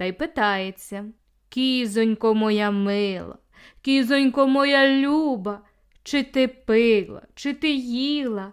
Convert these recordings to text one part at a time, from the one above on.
та й питається Кізонько моя мила, кізонько моя люба, чи ти пила, чи ти їла?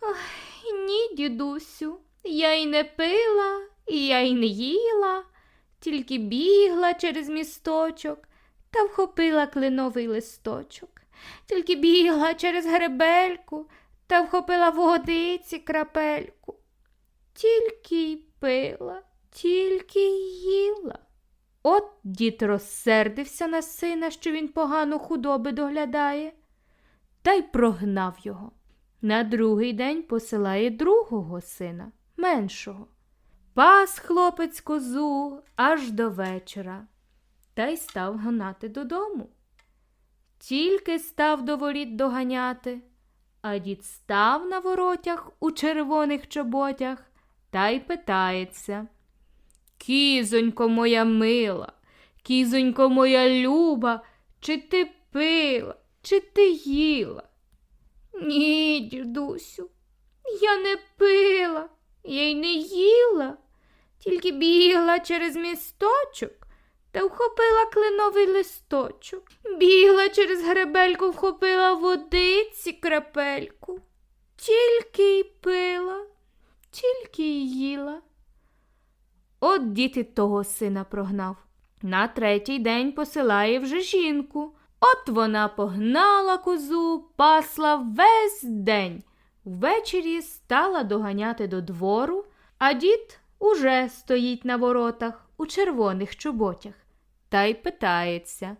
Ой, ні, дідусю, я й не пила, і я й не їла, тільки бігла через місточок та вхопила кленовий листочок, тільки бігла через гребельку та вхопила водиці крапельку. Тільки й пила, тільки їла. От дід розсердився на сина, що він погано худоби доглядає, та й прогнав його. На другий день посилає другого сина, меншого. Пас хлопець козу аж до вечора, та й став гнати додому. Тільки став до воріт доганяти, а дід став на воротях у червоних чоботях та й питається. Кізонько моя мила, кізонько моя люба, чи ти пила, чи ти їла? Ні, дідусю, я не пила, я й не їла, тільки бігла через місточок та вхопила кленовий листочок. Бігла через гребельку, вхопила водиці крапельку. Тільки й пила, тільки й їла. От дід і того сина прогнав. На третій день посилає вже жінку. От вона погнала козу, пасла весь день. Ввечері стала доганяти до двору, а дід уже стоїть на воротах у червоних чоботях та й питається.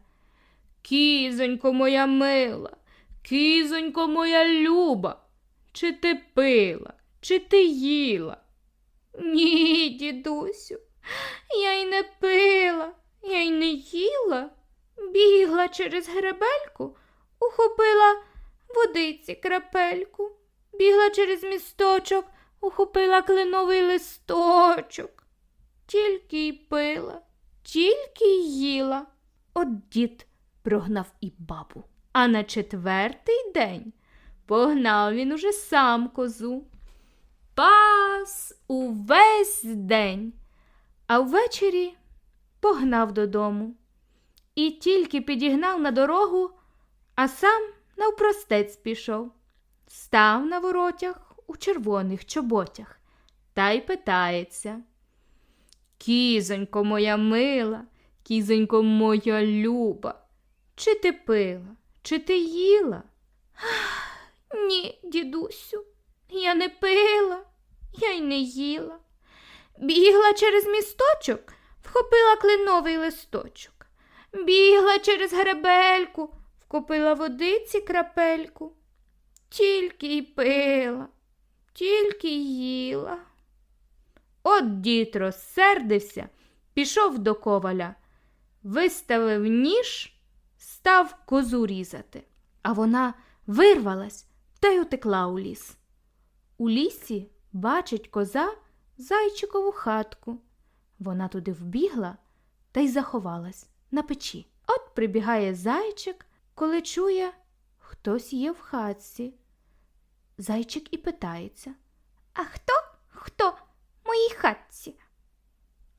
Кізонько моя мила, кізонько моя люба, чи ти пила, чи ти їла? Ні, дідусю, я й не пила, я й не їла. Бігла через гребельку, ухопила водиці крапельку, бігла через місточок, ухопила кленовий листочок. Тільки й пила, тільки й їла. От дід прогнав і бабу. А на четвертий день погнав він уже сам козу. Пас увесь день, а ввечері погнав додому. І тільки підігнав на дорогу, а сам навпростець пішов. Став на воротях у червоних чоботях та й питається. Кізонько моя мила, кізонько моя люба, чи ти пила, чи ти їла? Ні, дідусю, я не пила, я й не їла. Бігла через місточок, вхопила кленовий листочок. Бігла через гребельку, вкопила водиці крапельку. Тільки й пила, тільки й їла. От дід розсердився, пішов до коваля, виставив ніж, став козу різати, а вона вирвалась та й утекла у ліс. У лісі бачить коза зайчикову хатку. Вона туди вбігла та й заховалась на печі. От прибігає зайчик, коли чує, хтось є в хатці. Зайчик і питається А хто? Хто в моїй хатці?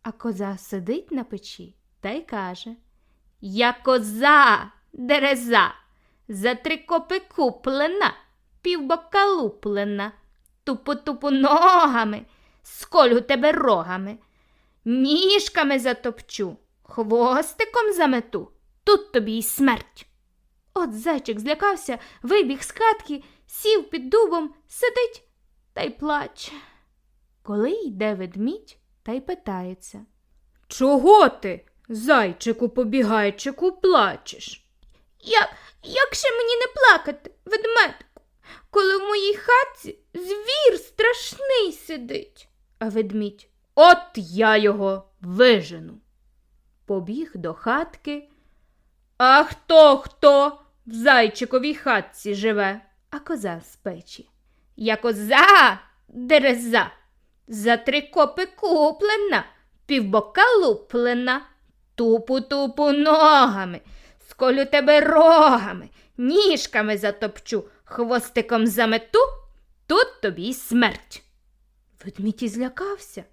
А коза сидить на печі та й каже Я коза, дереза, за три копи куплена, півбока луплена, тупо-тупо ногами, сколю тебе рогами, ніжками затопчу, хвостиком замету, тут тобі й смерть. От зайчик злякався, вибіг з хатки, сів під дубом, сидить та й плаче. Коли йде ведмідь та й питається. Чого ти, зайчику побігайчику, плачеш? Як, як ще мені не плакати, ведмедку, коли в моїй хатці звір страшний сидить? А ведмідь, от я його вижену. побіг до хатки. А хто хто в зайчиковій хатці живе? А коза з печі. Я коза дереза, за три копи куплена, півбока луплена, тупу-тупу ногами, сколю тебе рогами, ніжками затопчу, хвостиком замету, тут тобі й смерть. Ведмідь і злякався.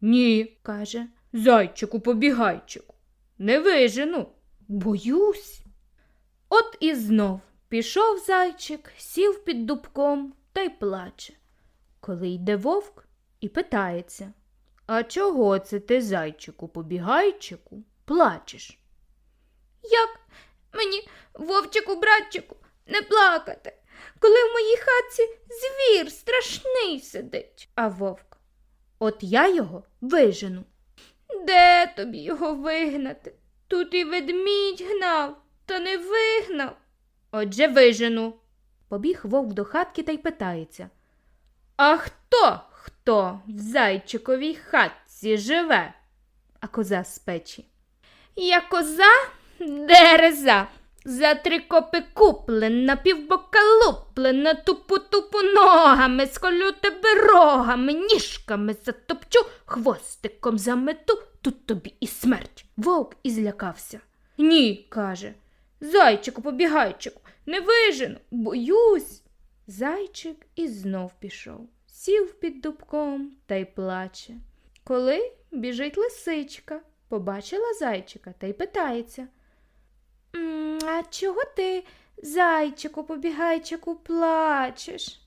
Ні, каже, зайчику побігайчику, не вижену, боюсь. От і знов пішов зайчик, сів під дубком та й плаче. Коли йде вовк і питається А чого це ти, зайчику, побігайчику, плачеш? Як мені, вовчику, братчику, не плакати, коли в моїй хатці звір страшний сидить. А вовк, от я його вижену. Де тобі його вигнати? Тут і ведмідь гнав, та не вигнав. Отже, вижену. Побіг вовк до хатки та й питається. А хто, хто в зайчиковій хатці живе? А коза з печі. Я коза дереза, за три копи куплена, півбока луплена, тупу-тупу ногами, сколю тебе рогами, ніжками затопчу, хвостиком замету, тут тобі і смерть. Вовк і злякався. Ні, каже. Зайчику, побігайчику, не вижену, боюсь. Зайчик і знов пішов, сів під дубком та й плаче. Коли біжить лисичка, побачила зайчика та й питається. «М, А чого ти, зайчику, побігайчику, плачеш?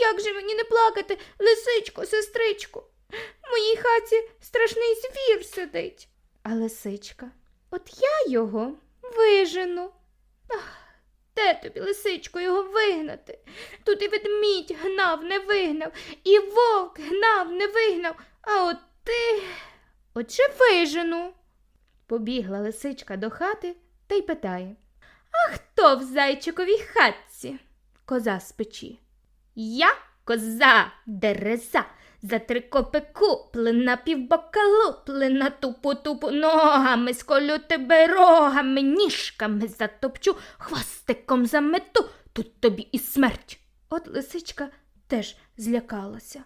Як же мені не плакати, лисичко, сестричко? В моїй хаті страшний звір сидить. А лисичка, от я його вижену. Ах, де тобі, лисичко, його вигнати? Тут і ведмідь гнав, не вигнав, і вовк гнав, не вигнав, а от ти. Отже вижену. Побігла лисичка до хати та й питає А хто в зайчиковій хатці? Коза з. Я коза дереза, за три копи куплена, півбока луплена, тупу-тупу ногами, сколю тебе рогами, ніжками затопчу, хвостиком замету, тут тобі і смерть. От лисичка теж злякалася.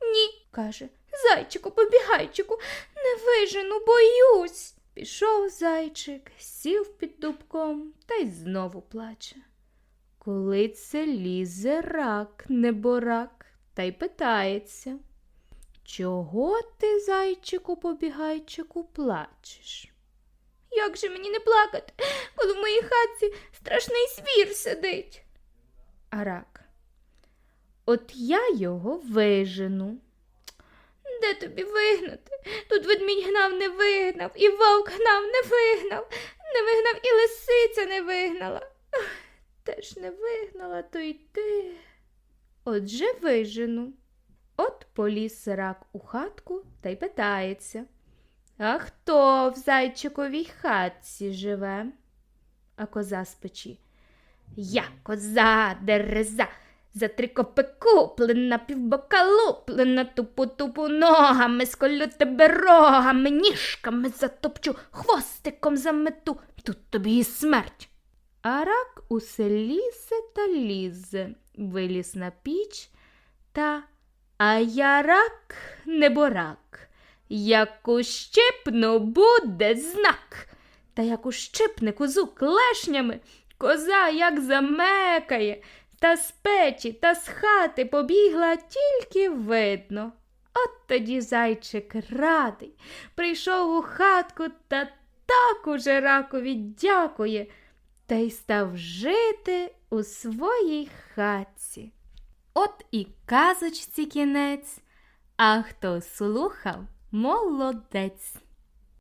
Ні, каже, зайчику, побігайчику, не вижену, боюсь. Пішов зайчик, сів під дубком та й знову плаче. Коли це лізе рак, неборак, та й питається. Чого ти, зайчику, побігайчику, плачеш? Як же мені не плакати, коли в моїй хатці страшний звір сидить? А рак. От я його вижену. Де тобі вигнати? Тут ведмідь гнав, не вигнав, і вовк гнав, не вигнав, не вигнав і лисиця не вигнала. Теж не вигнала, то й ти. Отже вижену. От поліз рак у хатку та й питається. А хто в зайчиковій хатці живе? А коза з печі. Я коза дереза, за три копи куплена, півбока луплена, тупу-тупу ногами, сколю тебе рогами, ніжками затопчу, хвостиком замету, тут тобі і смерть. А рак усе лізе та лізе, виліз на піч та а я рак, неборак, як ущипну буде знак. Та як ущипне козу клешнями, коза як замекає, та з печі, та з хати побігла тільки видно. От тоді зайчик радий, прийшов у хатку та так уже ракові дякує, та й став жити у своїй хатці. От і казочці кінець, а хто слухав, молодець.